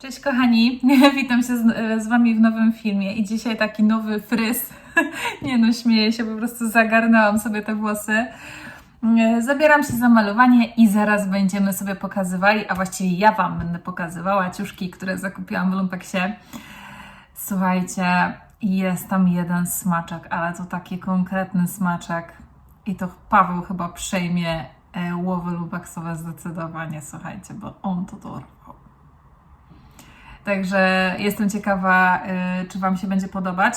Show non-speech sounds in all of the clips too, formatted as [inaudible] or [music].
Cześć kochani, [laughs] witam się z, z Wami w nowym filmie i dzisiaj taki nowy fryz. [laughs] Nie no, śmieję się, po prostu zagarnęłam sobie te włosy. Zabieram się za malowanie i zaraz będziemy sobie pokazywali, a właściwie ja Wam będę pokazywała ciuszki, które zakupiłam w Lumpeksie. Słuchajcie, jest tam jeden smaczek, ale to taki konkretny smaczek i to Paweł chyba przejmie e, łowy lumpeksowe zdecydowanie, słuchajcie, bo on to dorwał. Także jestem ciekawa, y, czy Wam się będzie podobać.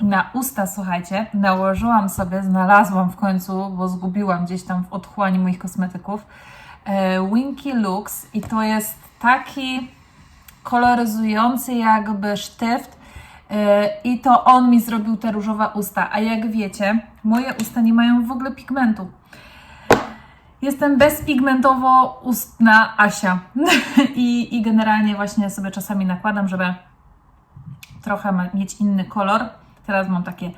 Na usta, słuchajcie, nałożyłam sobie, znalazłam w końcu, bo zgubiłam gdzieś tam w otchłani moich kosmetyków, e, Winky Lux i to jest taki koloryzujący jakby sztyft e, i to on mi zrobił te różowe usta, a jak wiecie, moje usta nie mają w ogóle pigmentu. Jestem bezpigmentowo ustna Asia. [laughs] I, I generalnie właśnie sobie czasami nakładam, żeby trochę mieć inny kolor. Teraz mam takie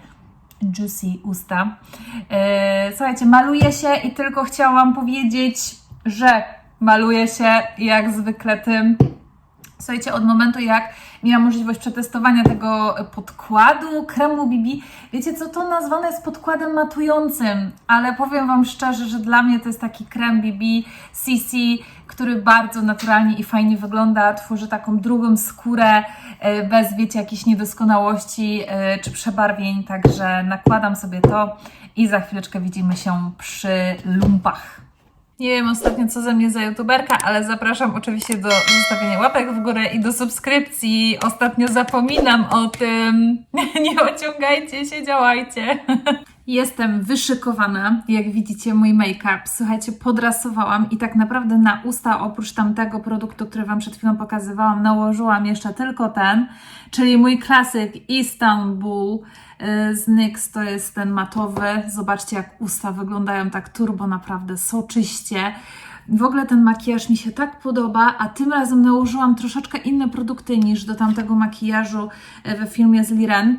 juicy usta. E, słuchajcie, maluję się i tylko chciałam powiedzieć, że maluję się jak zwykle tym. Słuchajcie, od momentu jak miałam możliwość przetestowania tego podkładu kremu BB, wiecie co, to nazwane jest podkładem matującym, ale powiem Wam szczerze, że dla mnie to jest taki krem BB CC, który bardzo naturalnie i fajnie wygląda, tworzy taką drugą skórę, e, bez wiecie, jakichś niedoskonałości e, czy przebarwień, także nakładam sobie to i za chwileczkę widzimy się przy lumpach. Nie wiem ostatnio co ze mnie za youtuberka, ale zapraszam oczywiście do zostawienia łapek w górę i do subskrypcji. Ostatnio zapominam o tym. [laughs] Nie ociągajcie się, działajcie. [laughs] Jestem wyszykowana, jak widzicie mój make-up. Słuchajcie, podrasowałam i tak naprawdę na usta oprócz tamtego produktu, który Wam przed chwilą pokazywałam, nałożyłam jeszcze tylko ten, czyli mój klasyk Istanbul y, z NYX, to jest ten matowy. Zobaczcie jak usta wyglądają tak turbo naprawdę soczyście. W ogóle ten makijaż mi się tak podoba, a tym razem nałożyłam troszeczkę inne produkty niż do tamtego makijażu y, we filmie z Liren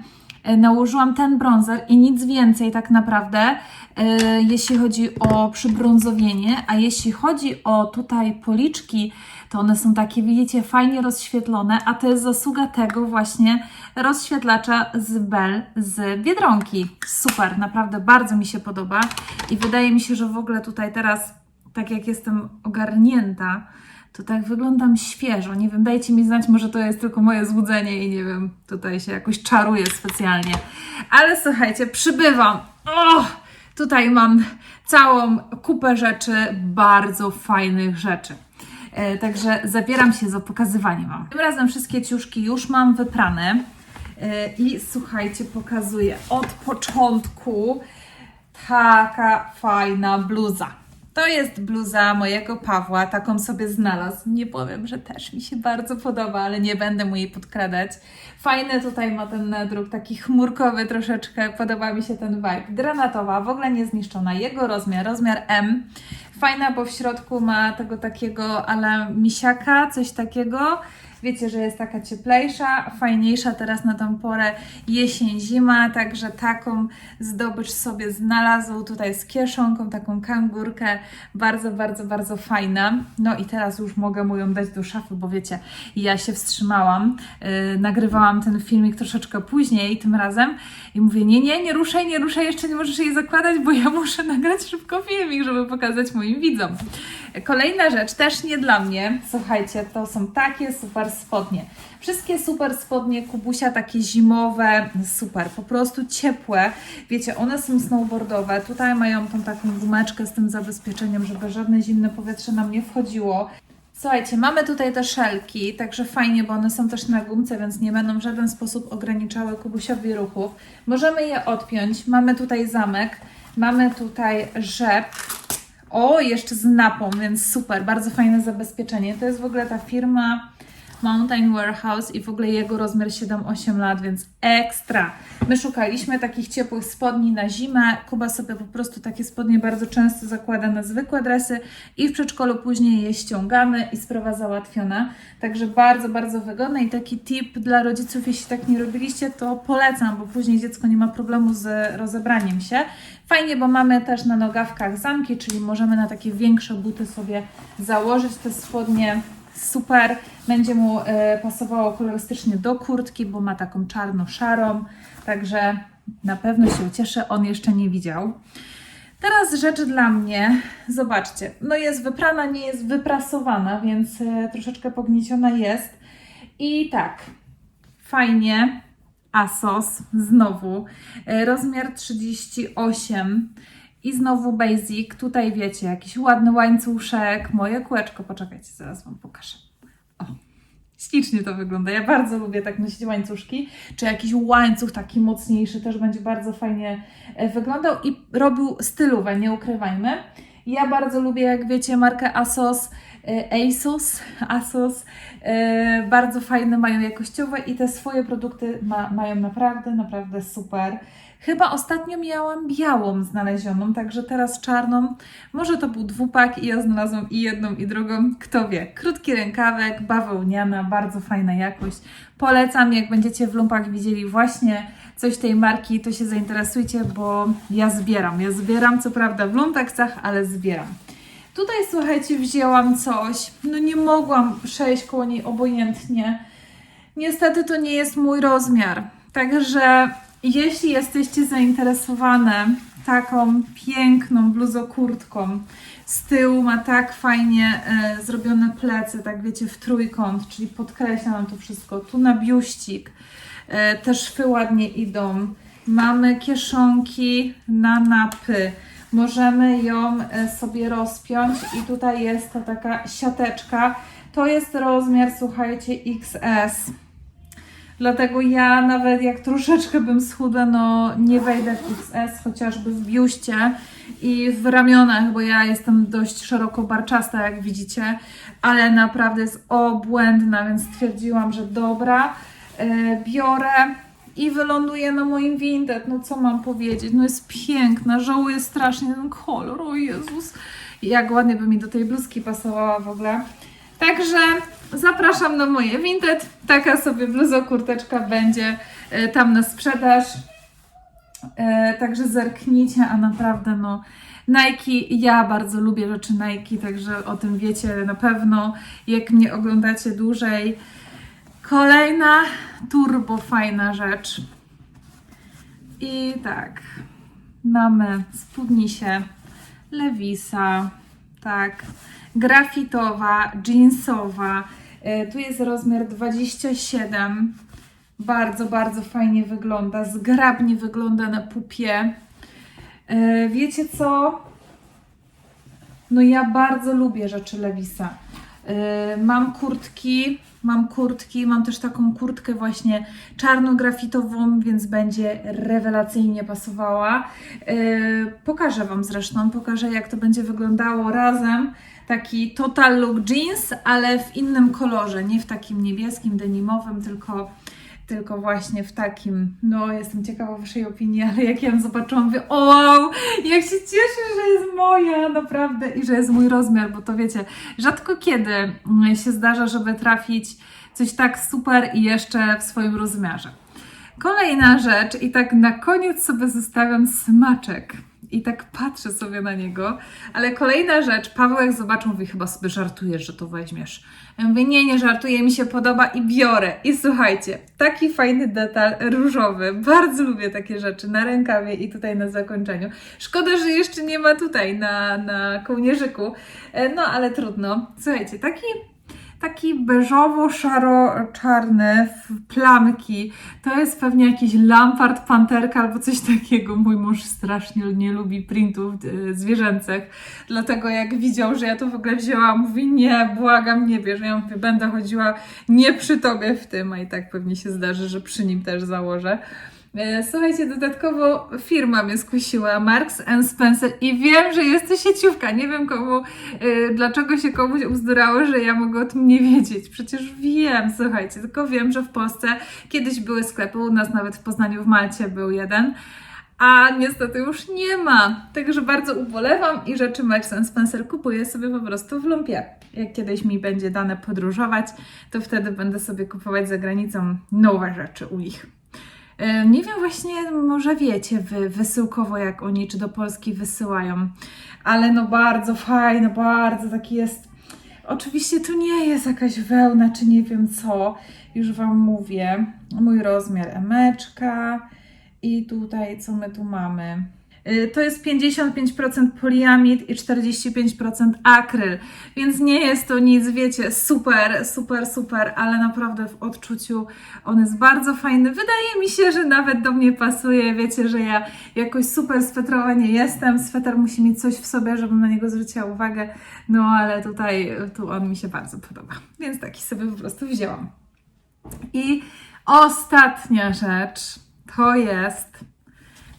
nałożyłam ten bronzer i nic więcej tak naprawdę, e, jeśli chodzi o przybrązowienie, a jeśli chodzi o tutaj policzki, to one są takie, widzicie, fajnie rozświetlone, a to jest zasługa tego właśnie rozświetlacza z Bell z Biedronki. Super, naprawdę bardzo mi się podoba i wydaje mi się, że w ogóle tutaj teraz, tak jak jestem ogarnięta, to tak wyglądam świeżo. Nie wiem, dajcie mi znać, może to jest tylko moje złudzenie i nie wiem, tutaj się jakoś czaruję specjalnie. Ale słuchajcie, przybywam. O! Tutaj mam całą kupę rzeczy, bardzo fajnych rzeczy. E, także zabieram się za pokazywanie Wam. Tym razem wszystkie ciuszki już mam wyprane. E, I słuchajcie, pokazuję od początku taka fajna bluza. To jest bluza mojego Pawła, taką sobie znalazł. Nie powiem, że też mi się bardzo podoba, ale nie będę mu jej podkradać. Fajny tutaj ma ten nadruk, taki chmurkowy troszeczkę, podoba mi się ten vibe. Granatowa, w ogóle niezniszczona. Jego rozmiar, rozmiar M. Fajna, bo w środku ma tego takiego ale misiaka, coś takiego. Wiecie, że jest taka cieplejsza, fajniejsza teraz na tą porę jesień, zima, także taką zdobycz sobie znalazł tutaj z kieszonką, taką kangurkę, bardzo, bardzo, bardzo fajna. No i teraz już mogę mu ją dać do szafy, bo wiecie, ja się wstrzymałam, yy, nagrywałam ten filmik troszeczkę później tym razem i mówię, nie, nie, nie ruszaj, nie ruszaj, jeszcze nie możesz jej zakładać, bo ja muszę [laughs] nagrać szybko filmik, żeby pokazać moim widzom. Kolejna rzecz, też nie dla mnie, słuchajcie, to są takie super spodnie. Wszystkie super spodnie Kubusia, takie zimowe, super, po prostu ciepłe. Wiecie, one są snowboardowe, tutaj mają tą taką gumeczkę z tym zabezpieczeniem, żeby żadne zimne powietrze nam nie wchodziło. Słuchajcie, mamy tutaj te szelki, także fajnie, bo one są też na gumce, więc nie będą w żaden sposób ograniczały Kubusiowi ruchów. Możemy je odpiąć, mamy tutaj zamek, mamy tutaj rzep, o, jeszcze z napą, więc super, bardzo fajne zabezpieczenie. To jest w ogóle ta firma Mountain Warehouse i w ogóle jego rozmiar 7-8 lat, więc ekstra. My szukaliśmy takich ciepłych spodni na zimę. Kuba sobie po prostu takie spodnie bardzo często zakłada na zwykłe dresy i w przedszkolu później je ściągamy i sprawa załatwiona. Także bardzo, bardzo wygodne i taki tip dla rodziców, jeśli tak nie robiliście, to polecam, bo później dziecko nie ma problemu z rozebraniem się. Fajnie, bo mamy też na nogawkach zamki, czyli możemy na takie większe buty sobie założyć te spodnie super. Będzie mu e, pasowało kolorystycznie do kurtki, bo ma taką czarno-szarą. Także na pewno się ucieszę. On jeszcze nie widział. Teraz rzecz dla mnie. Zobaczcie, no jest wyprana, nie jest wyprasowana, więc e, troszeczkę pognieciona jest. I tak, fajnie. Asos, znowu, e, rozmiar 38 i znowu basic. Tutaj wiecie, jakiś ładny łańcuszek, moje kółeczko. Poczekajcie, zaraz Wam pokażę. O, ślicznie to wygląda. Ja bardzo lubię tak nosić łańcuszki, czy jakiś łańcuch taki mocniejszy też będzie bardzo fajnie e, wyglądał i robił stylówę, nie ukrywajmy. Ja bardzo lubię, jak wiecie, markę Asos, e, ASOS, Asos. E, bardzo fajne mają jakościowe i te swoje produkty ma, mają naprawdę, naprawdę super. Chyba ostatnio miałam białą znalezioną, także teraz czarną. Może to był dwupak i ja znalazłam i jedną i drugą, kto wie. Krótki rękawek, bawełniana, bardzo fajna jakość. Polecam, jak będziecie w lumpach widzieli właśnie coś tej marki, to się zainteresujcie, bo ja zbieram. Ja zbieram, co prawda w lumpeksach, ale zbieram. Tutaj słuchajcie, wzięłam coś, no nie mogłam przejść koło niej obojętnie. Niestety to nie jest mój rozmiar. Także jeśli jesteście zainteresowane taką piękną bluzokurtką, z tyłu ma tak fajnie e, zrobione plecy, tak wiecie, w trójkąt, czyli podkreśla nam to wszystko. Tu na biuścik, e, te szwy ładnie idą. Mamy kieszonki na napy. Możemy ją e, sobie rozpiąć i tutaj jest ta taka siateczka. To jest rozmiar, słuchajcie, XS. Dlatego ja nawet jak troszeczkę bym schudła, no nie wejdę w XS, chociażby w biuście i w ramionach, bo ja jestem dość szeroko barczasta, jak widzicie, ale naprawdę jest obłędna, więc stwierdziłam, że dobra, e, biorę i wyląduje na moim Vinted. No co mam powiedzieć? No jest piękna, żałuję strasznie ten kolor, o Jezus. Jak ładnie by mi do tej bluzki pasowała w ogóle. Także zapraszam na moje Vinted. Taka sobie bluzo-kurteczka będzie e, tam na sprzedaż. E, także zerknijcie, a naprawdę no Nike, ja bardzo lubię rzeczy Nike, także o tym wiecie na pewno, jak mnie oglądacie dłużej. Kolejna turbo fajna rzecz. I tak, mamy spódnisie Lewisa, tak, grafitowa, jeansowa. E, Tu jest rozmiar 27. Bardzo, bardzo fajnie wygląda. Zgrabnie wygląda na pupie. E, Wiecie co? No ja bardzo lubię rzeczy Lewisa. E, Mam kurtki, mam kurtki, mam też taką kurtkę właśnie czarno-grafitową, więc będzie rewelacyjnie pasowała. E, Pokażę Wam zresztą, pokażę jak to będzie wyglądało razem. Taki total look jeans, ale w innym kolorze, nie w takim niebieskim, denimowym, tylko tylko właśnie w takim, no jestem ciekawa Waszej opinii, ale jak ja ją zobaczyłam, mówię, o wow, jak się cieszę, że jest moja, naprawdę, i że jest mój rozmiar, bo to wiecie, rzadko kiedy mm, się zdarza, żeby trafić coś tak super i jeszcze w swoim rozmiarze. Kolejna rzecz i tak na koniec sobie zostawiam smaczek. I tak patrzę sobie na niego, ale kolejna rzecz, Paweł jak zobaczył, mówi, chyba sobie żartujesz, że to weźmiesz. Ja mówię, nie, nie żartuję, mi się podoba i biorę. I słuchajcie, taki fajny detal różowy, bardzo lubię takie rzeczy na rękawie i tutaj na zakończeniu. Szkoda, że jeszcze nie ma tutaj na, na kołnierzyku, E, no ale trudno. Słuchajcie, taki taki beżowo-szaro-czarny w plamki. To jest pewnie jakiś Lampard Panterka albo coś takiego. Mój mąż strasznie nie lubi printów e, zwierzęcych. Dlatego jak widział, że ja to w ogóle wzięłam, mówi nie, błagam, nie bierz. Ja mówię, będę chodziła nie przy tobie w tym, a i tak pewnie się zdarzy, że przy nim też założę. E, Słuchajcie, dodatkowo firma mnie skusiła, Marks and Spencer i wiem, że jest to sieciówka. Nie wiem komu, e, dlaczego się komuś uzdurało, że ja mogę o tym nie wiedzieć. Przecież wiem, słuchajcie, tylko wiem, że w Polsce kiedyś były sklepy, u nas nawet w Poznaniu, w Malcie był jeden, a niestety już nie ma. Także bardzo ubolewam i rzeczy Marks Spencer kupuję sobie po prostu w lumpie. Jak kiedyś mi będzie dane podróżować, to wtedy będę sobie kupować za granicą nowe rzeczy u nich. Nie wiem właśnie, może wiecie wy wysyłkowo jak oni, czy do Polski wysyłają, ale no bardzo fajny, bardzo taki jest Oczywiście to nie jest jakaś wełna, czy nie wiem co. Już Wam mówię. Mój rozmiar emeczka. I tutaj, co my tu mamy? Y, To jest 55% poliamid i 45% akryl, więc nie jest to nic, wiecie, super, super, super, ale naprawdę w odczuciu on jest bardzo fajny. Wydaje mi się, że nawet do mnie pasuje. Wiecie, że ja jakoś super swetrowa nie jestem. Sweter musi mieć coś w sobie, żebym na niego zwróciła uwagę. No ale tutaj tu on mi się bardzo podoba, więc taki sobie po prostu wzięłam. I ostatnia rzecz to jest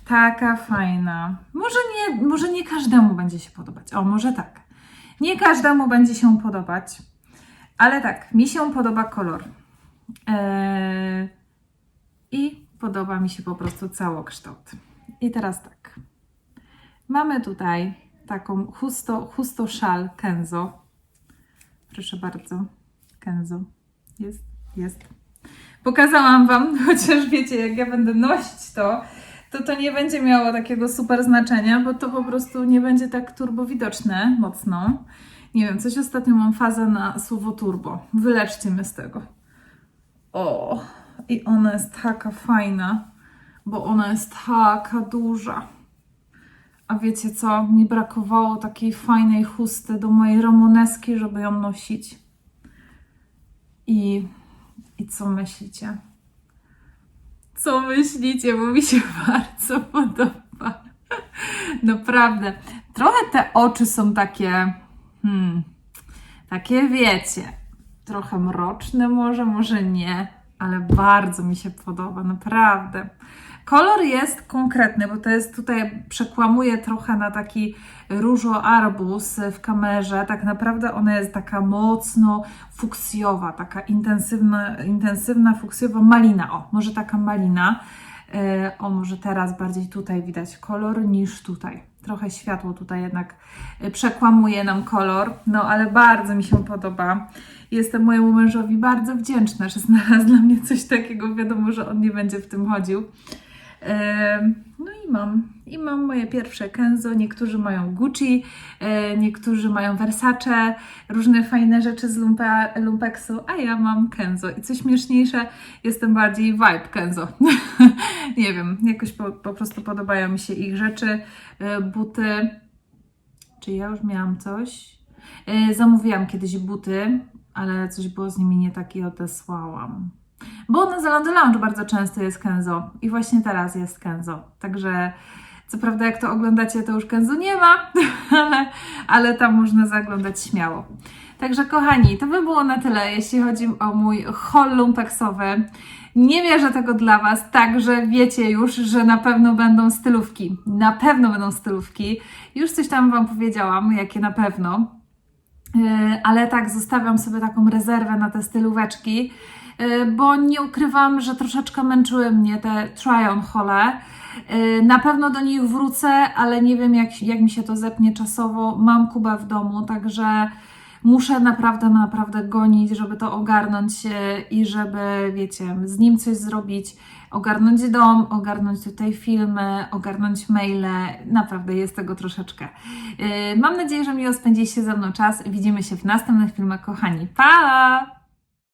taka fajna. Może nie, może nie każdemu będzie się podobać. O, może tak. Nie każdemu będzie się podobać, ale tak, mi się podoba kolor. Eee, I podoba mi się po prostu całokształt. I teraz tak. Mamy tutaj taką chusto, chusto szal Kenzo. Proszę bardzo. Kenzo. Jest, jest. Pokazałam Wam, [laughs] chociaż wiecie, jak ja będę nosić to, to to nie będzie miało takiego super znaczenia, bo to po prostu nie będzie tak turbo widoczne mocno. Nie wiem, coś ostatnio mam fazę na słowo turbo. Wyleczcie mnie z tego. O, i ona jest taka fajna, bo ona jest taka duża. A wiecie co? Mi brakowało takiej fajnej chusty do mojej ramoneski, żeby ją nosić. I, i co myślicie? Co myślicie? Bo mi się [laughs] bardzo podoba. Naprawdę. Trochę te oczy są takie, hmm, takie wiecie, trochę mroczne może, może nie, ale bardzo mi się podoba, naprawdę. Kolor jest konkretny, bo to jest tutaj, przekłamuje trochę na taki różo-arbus w kamerze. Tak naprawdę ona jest taka mocno fuksjowa, taka intensywna, intensywna fuksjowa malina. O, może taka malina. E, O, może teraz bardziej tutaj widać kolor niż tutaj. Trochę światło tutaj jednak przekłamuje nam kolor, no ale bardzo mi się podoba. Jestem mojemu mężowi bardzo wdzięczna, że znalazł dla mnie coś takiego. Wiadomo, że on nie będzie w tym chodził. No i mam. I mam moje pierwsze Kenzo. Niektórzy mają Gucci, e, niektórzy mają Versace, różne fajne rzeczy z lumpe, lumpeksu, a ja mam Kenzo. I co śmieszniejsze, jestem bardziej vibe Kenzo. [laughs] Nie wiem, jakoś po, po prostu podobają mi się ich rzeczy, e, buty. Czy ja już miałam coś? E, Zamówiłam kiedyś buty, ale coś było z nimi nie tak i odesłałam. Bo na Zalando Lounge bardzo często jest Kenzo i właśnie teraz jest Kenzo. Także co prawda jak to oglądacie, to już Kenzo nie ma, [laughs] ale, ale tam można zaglądać śmiało. Także kochani, to by było na tyle, jeśli chodzi o mój haul lumpeksowy. Nie wierzę tego dla Was, także wiecie już, że na pewno będą stylówki. Na pewno będą stylówki. Już coś tam Wam powiedziałam, jakie na pewno. Yy, ale tak, zostawiam sobie taką rezerwę na te stylóweczki, bo nie ukrywam, że troszeczkę męczyły mnie te try-on hole. Yy, Na pewno do nich wrócę, ale nie wiem, jak, jak mi się to zepnie czasowo. Mam Kubę w domu, także muszę naprawdę, naprawdę gonić, żeby to ogarnąć yy, i żeby, wiecie, z nim coś zrobić. Ogarnąć dom, ogarnąć tutaj filmy, ogarnąć maile. Naprawdę jest tego troszeczkę. Mam nadzieję, że miło spędziliście ze mną czas. Widzimy się w następnych filmach, kochani. Pa!